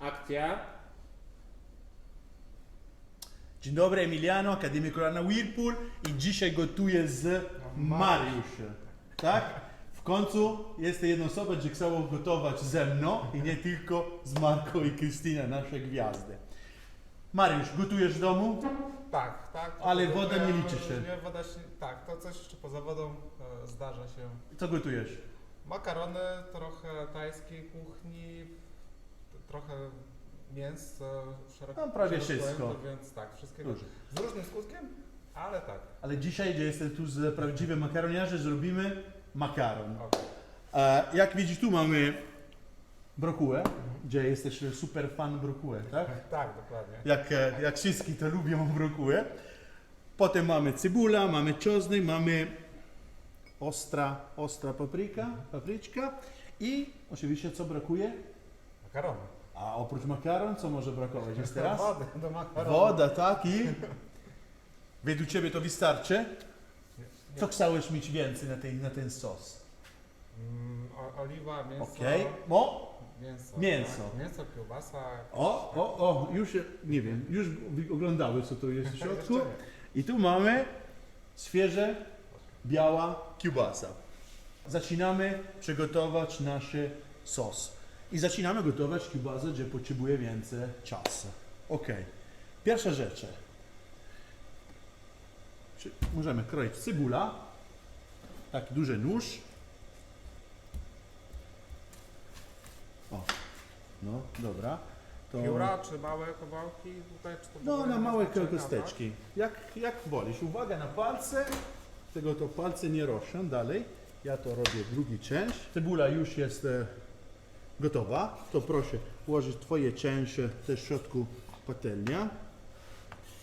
Akcja. Dzień dobry, Emiliano, Akademia Kolana Whirlpool i dzisiaj gotuję z Mariuszem. Tak? W końcu jest jedna osoba, która chciała gotować ze mną i nie tylko z Marką i Krystyną, nasze gwiazdy. Mariusz, gotujesz w domu? Tak, tak. Ale woda nie liczy się. Nie, woda się. Tak, to coś jeszcze poza wodą e, zdarza się. Co gotujesz? Makarony, trochę tajskiej kuchni, trochę mięs szeroko. No, prawie wszystko. pojęte, Więc tak, wszystkiego. Dużo. Z różnym skutkiem, ale tak. Ale dzisiaj, gdzie jestem tu z prawdziwym makaroniarzem, zrobimy makaron. okej. E, jak widzisz, tu mamy brokułę, gdzie jesteś super fan brokuły, tak? Tak, dokładnie. Jak, e, jak wszyscy to lubią brokułę. Potem mamy cebula, mamy czosnek, mamy ostra, ostra papryka, papryczka i oczywiście co brakuje? Makarony. A oprócz makaron, co może brakować jest teraz? Wody do makaronu. Woda, tak i... Według Ciebie to wystarczy? Co chciałeś mieć więcej na ten, na ten sos? Mm, o, oliwa, mięso. Okej. O, Mięso. Mięso. Tak, mięso, kiełbasa. o, o, o, już, nie wiem, już oglądały co tu jest w środku. Jeszcze nie. I tu mamy świeże, biała kiełbasa. Zaczynamy przygotować nasz sos. I zaczynamy gotować kiełbasę, gdzie potrzebuje więcej czasu. Ok. Pierwsza rzecz. Możemy kroić cebula. Taki duży nóż. O. No, dobra. To... Pióra czy małe kawałki tutaj? Czy to No, na małe kosteczki. Jak, jak wolisz. Uwaga na palce. Tego to palce nie ruszam dalej. Ja to robię drugi część. Cebula już jest e, gotowa. To proszę włożyć Twoje części też w środku patelnia.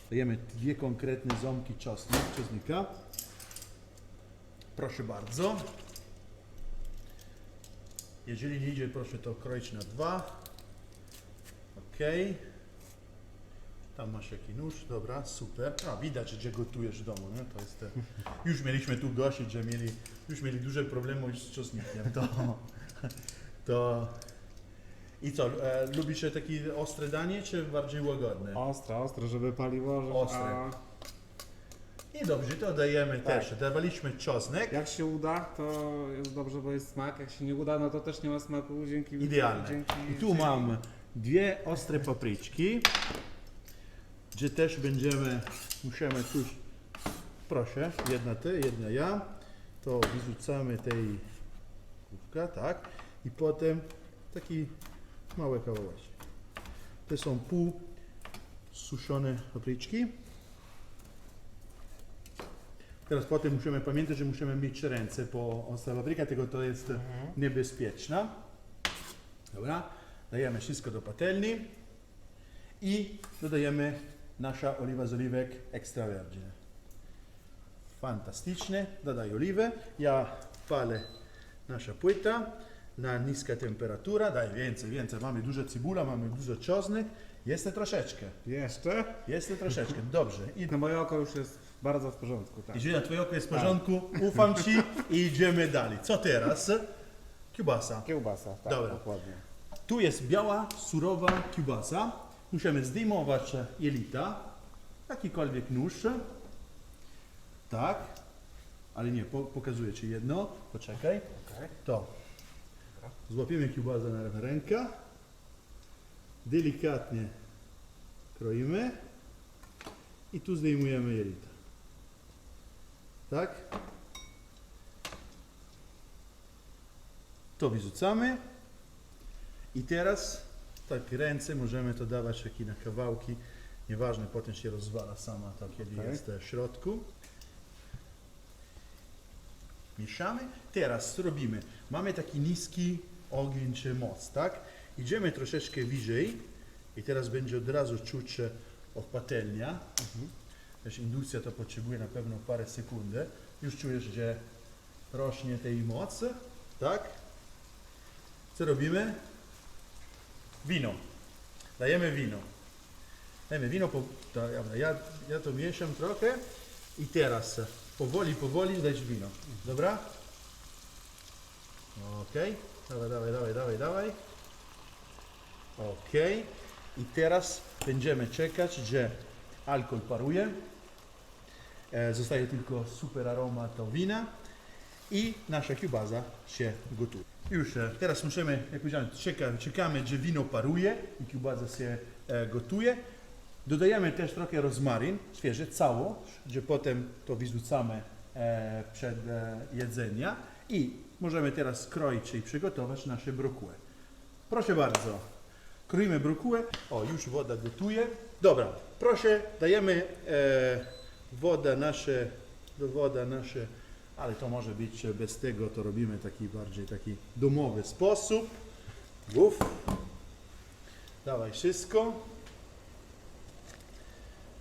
Dajemy dwie konkretne ząbki czosnka, czosnka. Proszę bardzo. Jeżeli nie idzie, proszę to kroić na dwa. Okej. Tam masz jakiś nóż, dobra, super. A, widać, że gotujesz w domu, nie? To jest, e, już mieliśmy tu gości, że mieli, już mieli duże problemy z czosnkiem, to, to... I co, e, lubisz takie ostre danie, czy bardziej łagodne? Ostre, ostre, żeby paliło. Żeby, Ostre. A I dobrze, to dajemy Tak. też, dawaliśmy czosnek, jak się uda, to jest dobrze, bo jest smak. Jak się nie uda, no to też nie ma smaku. Dzięki. idealne. Dzięki, I tu mam dwie ostre papryczki, gdzie też będziemy, musimy tu, proszę, jedna ty, jedna ja, to wyrzucamy tej główka, tak, i potem taki małe kawałeczki. To są pół suszone papryczki. Teraz potem musimy pamiętać, że musimy mieć ręce po ostra papryka, tego to jest niebezpieczna. Dobra, dajemy wszystko do patelni i dodajemy nasza oliwa z oliwek extra virgin. Fantastycznie, dodaj oliwę. Ja palę nasza płyta na niska temperatura, daj więcej, więcej. Mamy dużo cebula, mamy dużo czosnek. Jest troszeczkę, Jeszcze? jest troszeczkę, dobrze. I Na moje oko już jest bardzo w porządku. Tak. jeżeli na twoje oko jest w porządku, ufam ci i idziemy dalej. Co teraz? Kiełbasa. Kiełbasa, tak, Dobra. dokładnie. Tu jest biała, surowa kiełbasa. Musimy zdejmować jelita. Jakikolwiek nóż. Tak. Ale nie, po, pokazuję Ci jedno. Poczekaj. To. Złapiemy kiełbasę na rękę. Delikatnie kroimy. I tu zdejmujemy jelita. Tak. To wyrzucamy. I teraz tak ręce możemy to dawać takie na kawałki. Nieważne, potem się rozwala sama to, kiedy Okej. jest w środku. Mieszamy. Teraz co robimy? Mamy taki niski ogień czy moc, tak? Idziemy troszeczkę wyżej i teraz będzie od razu czuć od patelnia. Też indukcja to potrzebuje na pewno parę sekund. Już czujesz, że rośnie tej mocy, tak? Co robimy? Wino. Dajemy wino. Dajemy wino, po, ja, ja to mieszam trochę i teraz powoli, powoli dać wino. Dobra? Okej. Dawaj, dawaj, dawaj, dawaj, dawaj. Ok. I teraz będziemy czekać, że alkohol paruje. E, zostaje tylko super aromat do wina i nasza kiełbasa się gotuje. Już e, teraz musimy, jak powiedziałem, czeka, czekamy, że wino paruje i kiełbasa się e, gotuje. Dodajemy też trochę rozmaryn, świeży, całość, że potem to wyrzucamy e, przed e, jedzenia i możemy teraz skroić i przygotować nasze brokuły. Proszę bardzo, kroimy brokuły. O, już woda gotuje. Dobra, proszę, dajemy e, wodę nasze, woda nasze, ale to może być e, bez tego, to robimy taki bardziej taki domowy sposób. Uf. Dawaj wszystko.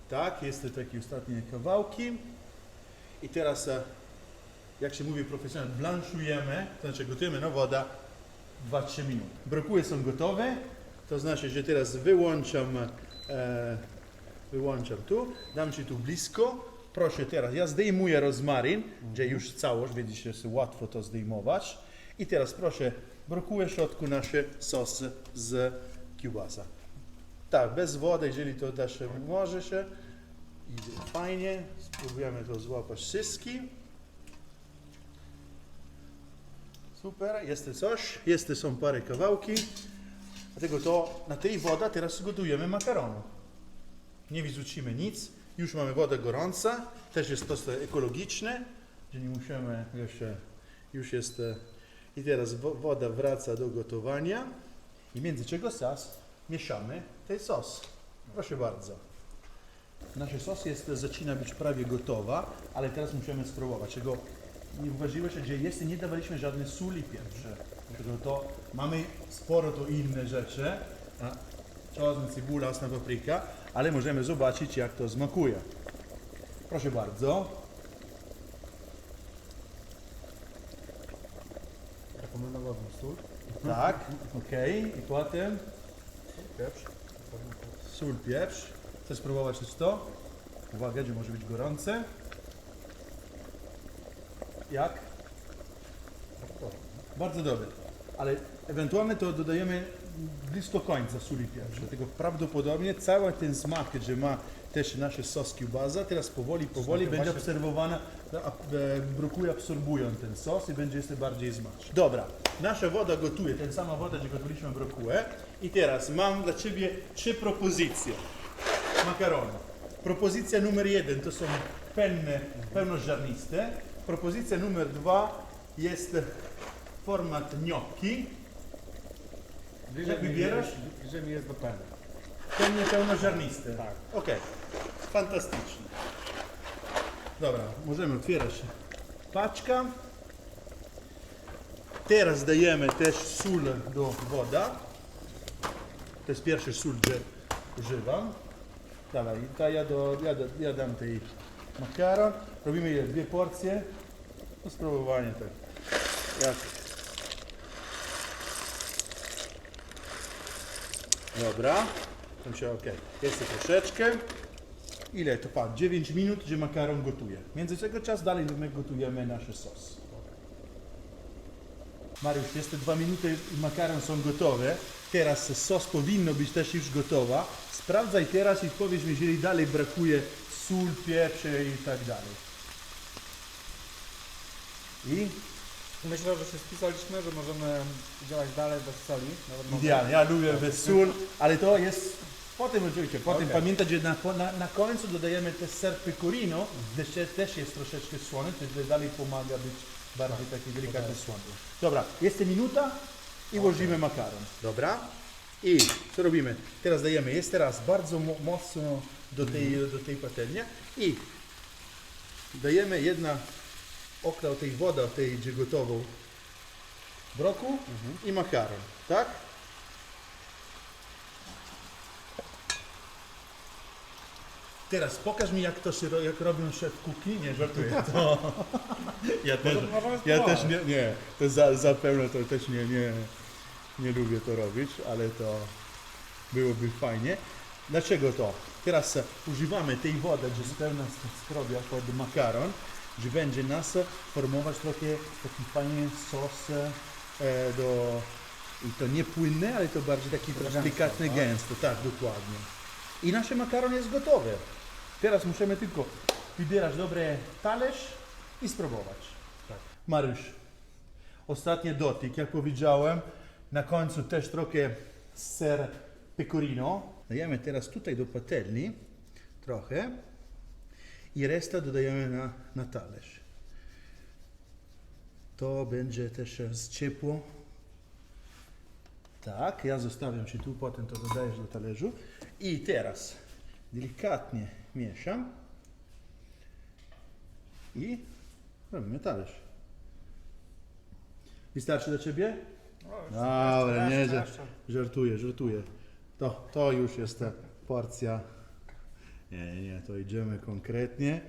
Tak, jest to takie ostatnie kawałki. I teraz, e, jak się mówi profesjonalnie, blanszujemy, to znaczy gotujemy na woda 2-3 minuty. Brokuły są gotowe, to znaczy, że teraz wyłączam, e, wyłączam tu, dam Ci tu blisko. Proszę teraz, ja zdejmuję rozmaryn, że już całość, widzicie, jest łatwo to zdejmować. I teraz proszę, brokuły w środku nasze sosy z kiełbasa. Tak, bez wody, jeżeli to dasz, może się. Idzie fajnie, spróbujemy to złapać wszystkim. Super, jest coś, jest są parę kawałki. Dlatego to na tej woda teraz gotujemy makaronu. Nie wyrzucimy nic, już mamy wodę gorąca, też jest to ekologiczne, że nie musimy jeszcze, już jest e, i teraz wo- woda wraca do gotowania i między czego sos mieszamy ten sos. Proszę bardzo. Nasz sos jest, zaczyna być prawie gotowa, ale teraz musimy spróbować. Czego nie uważyłeś, że jeszcze nie dawaliśmy żadnej soli pierwsze. Dlatego to mamy sporo to inne rzeczy. Czosnek, cebula, osna papryka, ale możemy zobaczyć jak to smakuje. Proszę bardzo. Rekomendowałbym sól, Tak, okej. I potem pieprz. sól, pieprz. Chcesz spróbować też to? Uwaga, że może być gorące. Jak? Bardzo dobre. Ale ewentualnie to dodajemy blisko końca sól i pieprz. Dlatego prawdopodobnie cały ten smak, że ma też nasze sos kiełbasa, teraz powoli, powoli będzie właśnie- obserwowana, a- e, brokuły absorbują ten sos i będzie jeszcze bardziej smaczny. Dobra, nasza woda gotuje, ten sama woda, gdzie gotowaliśmy brokułę. I teraz mam dla Ciebie trzy propozycje makaronu. Propozycja numer jeden to są penne pełnoziarniste. Propozycja numer dwa jest format gnocchi. Jak wybierasz? Bliżej mi jest do peny. Penne pełnoziarniste. Tak. Okej, fantastycznie. Dobra, możemy otwierać paczka. Teraz dajemy też sól do woda. To jest pierwszy sól, że używam. Dawaj, to ja, do, ja, do, ja dam tej makaron. Robimy je dwie porcje. Do spróbowania tak. Jak? Dobra. To się ok. To troszeczkę. Ile to pan? 9 minut, że makaron gotuje. W międzyczasie czas dalej my gotujemy nasz sos. Mariusz, te dwa minuty i makaron są gotowe. Teraz sos powinno być też już gotowa. Sprawdzaj teraz i powiedz mi, jeżeli dalej brakuje sól, pieprze i tak dalej. I Myślę, że się spisaliśmy, że możemy działać dalej bez soli. Nawet Idealnie, ja lubię bez sól, ale to jest potem oczywiście, potem Okej. pamiętać, że na, na, na końcu dodajemy też ser pecorino, gdyż też jest troszeczkę słony, to dalej pomaga być bardziej taki delikatny słony. Dobra, jest minuta i włożymy makaron. Dobra. I co robimy? Teraz dajemy jeszcze raz bardzo mo- mocno do tej, do tej patelni i dajemy jedna oklał tej wody, tej gdzie gotową broku i makaron, tak? Teraz pokaż mi jak to się, jak robią szef kuchni, nie żartuję. To, ja też, ja też nie, nie, to za, zapewne to też nie, nie, nie lubię to robić, ale to byłoby fajnie. Dlaczego to? Teraz używamy tej wody, że jest pełna sk- skrobia pod makaron, że będzie nas formować trochę taki fajny sos e, do I to nie płynne, ale to bardziej taki delikatny, gęsto, tak, dokładnie. I nasze makaron jest gotowe. Teraz musimy tylko wybierać dobry talerz i spróbować. Tak. Mariusz, ostatni dotyk, jak powiedziałem, na końcu też trochę ser pecorino. Dajemy teraz tutaj do patelni trochę i resztę dodajemy na, na talerz. To będzie też z ciepło. Tak, ja zostawiam Ci tu, potem to dodajesz do talerzu. I teraz delikatnie mieszam i robimy talerz. Wystarczy dla Ciebie? Dobra, nie, że-. Żartuję, żartuję. To, to już jest ta porcja. Nie, nie, to idziemy konkretnie.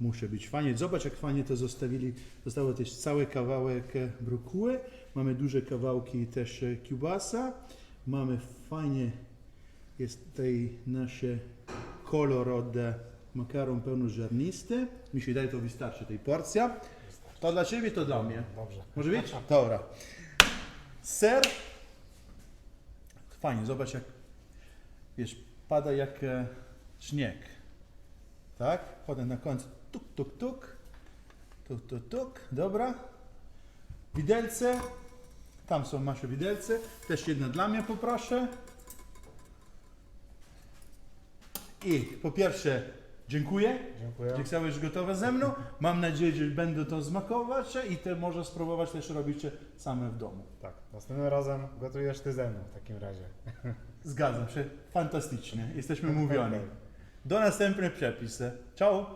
Muszę być fajnie. Zobacz, jak fajnie to zostawili. Zostało też cały kawałek e, brokuły. Mamy duże kawałki też e, kiełbasa. Mamy fajnie, jest tutaj nasze kolor od e, makaron pełnoziarnisty. Mi się daje to wystarczy, tej porcja. To dla Ciebie, to dla mnie. Dobrze. Może być? Dobra. Ser. Fajnie, zobacz jak, wiesz, pada jak e, śnieg. Tak? Potem na końcu tuk, tuk, tuk. Tuk, tuk, tuk. Dobra. Widelce. Tam są nasze widelce. Też jedna dla mnie poproszę. I po pierwsze dziękuję. Dziękuję. że Zostałeś gotowe ze mną. Mam nadzieję, że będę to smakować i ty może spróbować też robić same w domu. Tak, następnym razem gotujesz ty ze mną w takim razie. Zgadzam się. Fantastycznie. Jesteśmy mówioni. Do następnych przepisy. Ciao!